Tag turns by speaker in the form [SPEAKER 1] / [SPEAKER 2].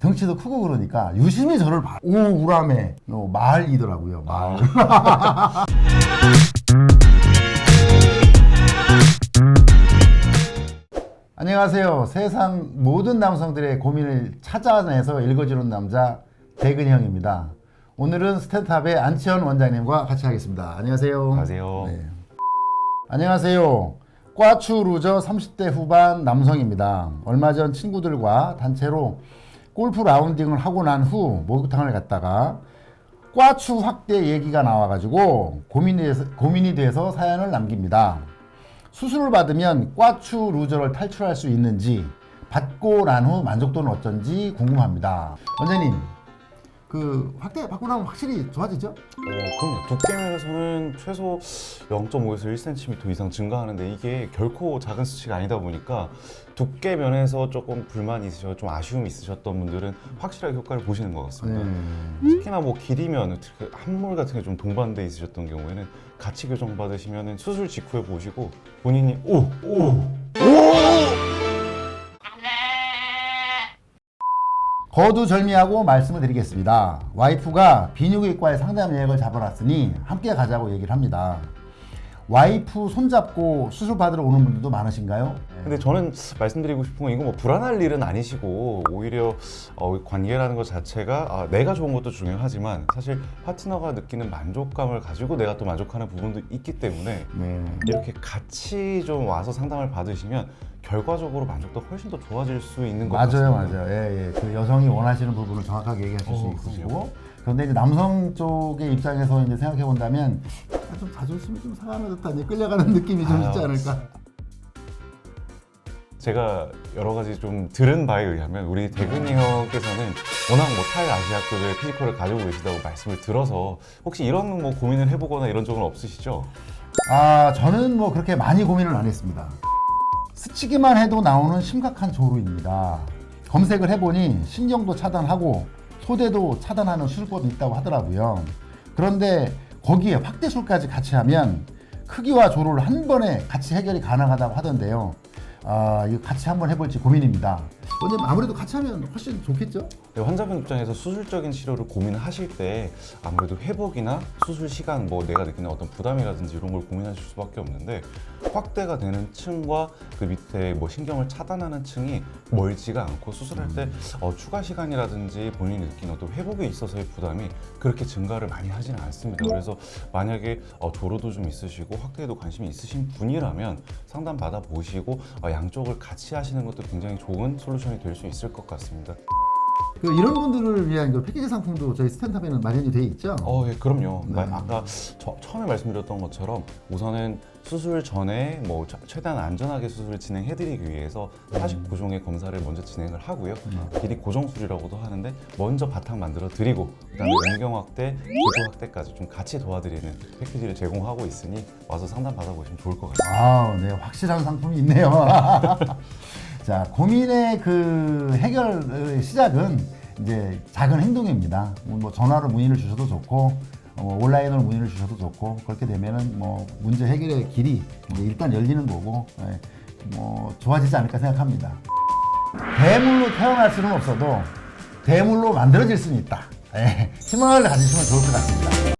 [SPEAKER 1] 덩치도 크고 그러니까 유심히 저를 봐. 요 말이더라고요. 말. 안녕하세요. 세상 모든 남성들의 고민을 찾아내서 읽어주는 남자 대근 형입니다. 오늘은 스탠탑의 안치현 원장님과 같이 하겠습니다. 안녕하세요.
[SPEAKER 2] 안녕하세요.
[SPEAKER 1] 네. 안녕하세요. 꽈추 루저 30대 후반 남성입니다. 얼마 전 친구들과 단체로 골프 라운딩을 하고 난 후 목욕탕을 갔다가 꽈추 확대 얘기가 나와가지고 고민이 돼서, 고민이 돼서 사연을 남깁니다. 수술을 받으면 꽈추 루저를 탈출할 수 있는지 받고 난 후 만족도는 어쩐지 궁금합니다. 원장님, 그 확대 받고 나면 확실히 좋아지죠?
[SPEAKER 2] 어, 그럼요. 두께면에서는 최소 0.5에서 1cm 이상 증가하는데 이게 결코 작은 수치가 아니다 보니까 두께 면에서 조금 불만이 있으셔, 좀 아쉬움이 있으셨던 분들은 확실하게 효과를 보시는 것 같습니다.
[SPEAKER 1] 네.
[SPEAKER 2] 특히나 뭐 길이면 특히 한물 같은 게 좀 동반돼 있으셨던 경우에는 같이 교정 받으시면 수술 직후에 보시고 본인이 오! 오!
[SPEAKER 1] 거두절미하고 말씀을 드리겠습니다. 와이프가 비뇨기과에 상담 예약을 잡아놨으니 함께 가자고 얘기를 합니다. 와이프 손잡고 수술 받으러 오는 분들도 많으신가요?
[SPEAKER 2] 근데 저는 말씀드리고 싶은 건 이거 뭐 불안할 일은 아니시고 오히려 어, 관계라는 것 자체가 아, 내가 좋은 것도 중요하지만 사실 파트너가 느끼는 만족감을 가지고 내가 또 만족하는 부분도 있기 때문에
[SPEAKER 1] 네.
[SPEAKER 2] 이렇게 같이 좀 와서 상담을 받으시면 결과적으로 만족도 훨씬 더 좋아질 수 있는 것
[SPEAKER 1] 맞아요,
[SPEAKER 2] 같습니다.
[SPEAKER 1] 맞아요. 예, 예. 그 여성이 원하시는 부분을 정확하게 얘기하실 수
[SPEAKER 2] 어,
[SPEAKER 1] 있으시고.
[SPEAKER 2] 그럼요.
[SPEAKER 1] 그런데 이제 남성 쪽의 입장에서 이제 생각해 본다면 아, 좀 자존심이 좀 상하는 듯한 이제 끌려가는 느낌이 좀 있지
[SPEAKER 2] 아유.
[SPEAKER 1] 않을까.
[SPEAKER 2] 제가 여러 가지 좀 들은 바에 의하면 우리 대근이 형께서는 워낙 뭐 타일 아시아급의 피지컬을 가지고 계시다고 말씀을 들어서 혹시 이런 뭐 고민을 해보거나 이런 적은 없으시죠?
[SPEAKER 1] 아, 저는 뭐 그렇게 많이 고민을 안 했습니다. 스치기만 해도 나오는 심각한 조루입니다. 검색을 해보니 신경도 차단하고 소대도 차단하는 수술법이 있다고 하더라고요. 그런데 거기에 확대술까지 같이 하면 크기와 조루를 한 번에 같이 해결이 가능하다고 하던데요. 아, 이거 같이 한번 해볼지 고민입니다. 원장님 아무래도 같이 하면 훨씬 좋겠죠?
[SPEAKER 2] 네, 환자분 입장에서 수술적인 치료를 고민을 하실 때 아무래도 회복이나 수술 시간 뭐 내가 느끼는 어떤 부담이라든지 이런 걸 고민하실 수밖에 없는데 확대가 되는 층과 그 밑에 뭐 신경을 차단하는 층이 멀지가 않고 수술할 때 어, 추가 시간이라든지 본인이 느끼는 어떤 회복에 있어서의 부담이 그렇게 증가를 많이 하지는 않습니다. 그래서 만약에 어, 조로도 좀 있으시고 확대에도 관심이 있으신 분이라면 상담 받아 보시고 어, 양쪽을 같이 하시는 것도 굉장히 좋은 솔루션 이 될 수 있을 것 같습니다.
[SPEAKER 1] 그 이런 분들을 위한 그 패키지 상품도 저희 스탠탑에는 마련이 돼 있죠?
[SPEAKER 2] 어, 예, 그럼요.
[SPEAKER 1] 네.
[SPEAKER 2] 마- 아까 저- 처음에 말씀드렸던 것처럼 우선은 수술 전에 뭐 저- 최대한 안전하게 수술을 진행해드리기 위해서 49종의 검사를 먼저 진행을 하고요. 길이 고정술이라고도 하는데 먼저 바탕 만들어 드리고 그다음에 음경 확대, 궤도 확대까지 좀 같이 도와드리는 패키지를 제공하고 있으니 와서 상담 받아보시면 좋을 것 같습니다.
[SPEAKER 1] 아, 네, 확실한 상품이 있네요. 자, 고민의 그 해결 시작은 이제 작은 행동입니다. 뭐 전화로 문의를 주셔도 좋고, 어, 온라인으로 문의를 주셔도 좋고, 그렇게 되면은 뭐 문제 해결의 길이 이제 일단 열리는 거고, 예, 뭐 좋아지지 않을까 생각합니다. 대물로 태어날 수는 없어도 대물로 만들어질 수는 있다. 예, 희망을 가지시면 좋을 것 같습니다.